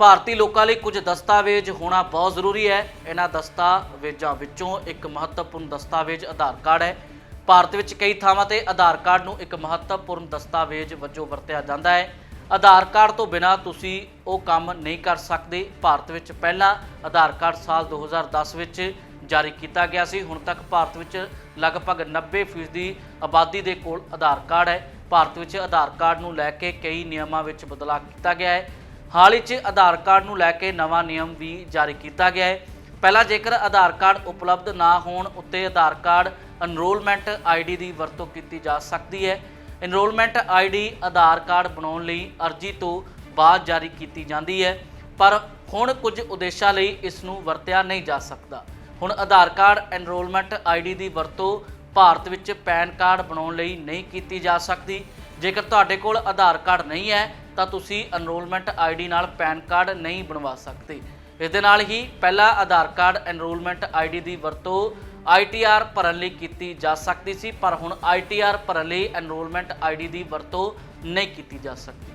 ਭਾਰਤੀ ਲੋਕਾਂ ਲਈ ਕੁਝ ਦਸਤਾਵੇਜ਼ ਹੋਣਾ ਬਹੁਤ ਜ਼ਰੂਰੀ ਹੈ। ਇਹਨਾਂ ਦਸਤਾਵੇਜ਼ਾਂ ਵਿੱਚੋਂ ਇੱਕ ਮਹੱਤਵਪੂਰਨ ਦਸਤਾਵੇਜ਼ ਆਧਾਰ ਕਾਰਡ ਹੈ। ਭਾਰਤ ਵਿੱਚ ਕਈ ਥਾਵਾਂ ਤੇ ਆਧਾਰ ਕਾਰਡ ਨੂੰ ਇੱਕ ਮਹੱਤਵਪੂਰਨ ਦਸਤਾਵੇਜ਼ ਵਜੋਂ ਵਰਤਿਆ ਜਾਂਦਾ ਹੈ। ਆਧਾਰ ਕਾਰਡ ਤੋਂ ਬਿਨਾਂ ਤੁਸੀਂ ਉਹ ਕੰਮ ਨਹੀਂ ਕਰ ਸਕਦੇ। ਭਾਰਤ ਵਿੱਚ ਪਹਿਲਾ ਆਧਾਰ ਕਾਰਡ ਸਾਲ 2010 ਵਿੱਚ ਜਾਰੀ ਕੀਤਾ ਗਿਆ ਸੀ। ਹੁਣ ਤੱਕ ਭਾਰਤ ਵਿੱਚ ਲਗਭਗ 90% ਦੀ ਆਬਾਦੀ ਦੇ ਕੋਲ ਆਧਾਰ ਕਾਰਡ ਹੈ। ਭਾਰਤ ਵਿੱਚ ਆਧਾਰ ਕਾਰਡ ਨੂੰ ਲੈ ਕੇ ਕਈ ਨਿਯਮਾਂ ਵਿੱਚ ਬਦਲਾਅ ਕੀਤਾ ਗਿਆ ਹੈ। ਹਾਲ ਹੀ 'ਚ ਆਧਾਰ ਕਾਰਡ ਨੂੰ ਲੈ ਕੇ ਨਵਾਂ ਨਿਯਮ ਵੀ ਜਾਰੀ ਕੀਤਾ ਗਿਆ ਹੈ। ਪਹਿਲਾਂ ਜੇਕਰ ਆਧਾਰ ਕਾਰਡ ਉਪਲਬਧ ਨਾ ਹੋਣ ਉੱਤੇ ਆਧਾਰ ਕਾਰਡ ਐਨਰੋਲਮੈਂਟ ਆਈਡੀ ਦੀ ਵਰਤੋਂ ਕੀਤੀ ਜਾ ਸਕਦੀ ਹੈ। ਐਨਰੋਲਮੈਂਟ ਆਈਡੀ ਆਧਾਰ ਕਾਰਡ ਬਣਾਉਣ ਲਈ ਅਰਜ਼ੀ ਤੋਂ ਬਾਅਦ ਜਾਰੀ ਕੀਤੀ ਜਾਂਦੀ ਹੈ, ਪਰ ਹੁਣ ਕੁਝ ਉਦੇਸ਼ਾਂ ਲਈ ਇਸ ਨੂੰ ਵਰਤਿਆ ਨਹੀਂ ਜਾ ਸਕਦਾ। ਹੁਣ ਆਧਾਰ ਕਾਰਡ ਐਨਰੋਲਮੈਂਟ ਆਈਡੀ ਦੀ ਵਰਤੋਂ ਭਾਰਤ ਵਿੱਚ ਪੈਨ ਕਾਰਡ ਬਣਾਉਣ ਲਈ ਨਹੀਂ ਕੀਤੀ ਜਾ ਸਕਦੀ। ਜੇਕਰ ਤੁਹਾਡੇ ਕੋਲ ਆਧਾਰ ਕਾਰਡ ਨਹੀਂ ਹੈ ਤਾਂ ਤੁਸੀਂ ਐਨਰੋਲਮੈਂਟ ਆਈਡੀ ਨਾਲ ਪੈਨ ਕਾਰਡ ਨਹੀਂ ਬਣਵਾ ਸਕਦੇ। ਇਸ ਦੇ ਨਾਲ ਹੀ ਪਹਿਲਾ ਆਧਾਰ ਕਾਰਡ ਐਨਰੋਲਮੈਂਟ ਆਈਡੀ ਦੀ ਵਰਤੋਂ ਆਈਟੀਆਰ ਭਰਨ ਲਈ ਕੀਤੀ ਜਾ ਸਕਦੀ ਸੀ, ਪਰ ਹੁਣ ਆਈਟੀਆਰ ਭਰਨ ਲਈ ਐਨਰੋਲਮੈਂਟ ਆਈਡੀ ਦੀ ਵਰਤੋਂ ਨਹੀਂ ਕੀਤੀ ਜਾ ਸਕਦੀ।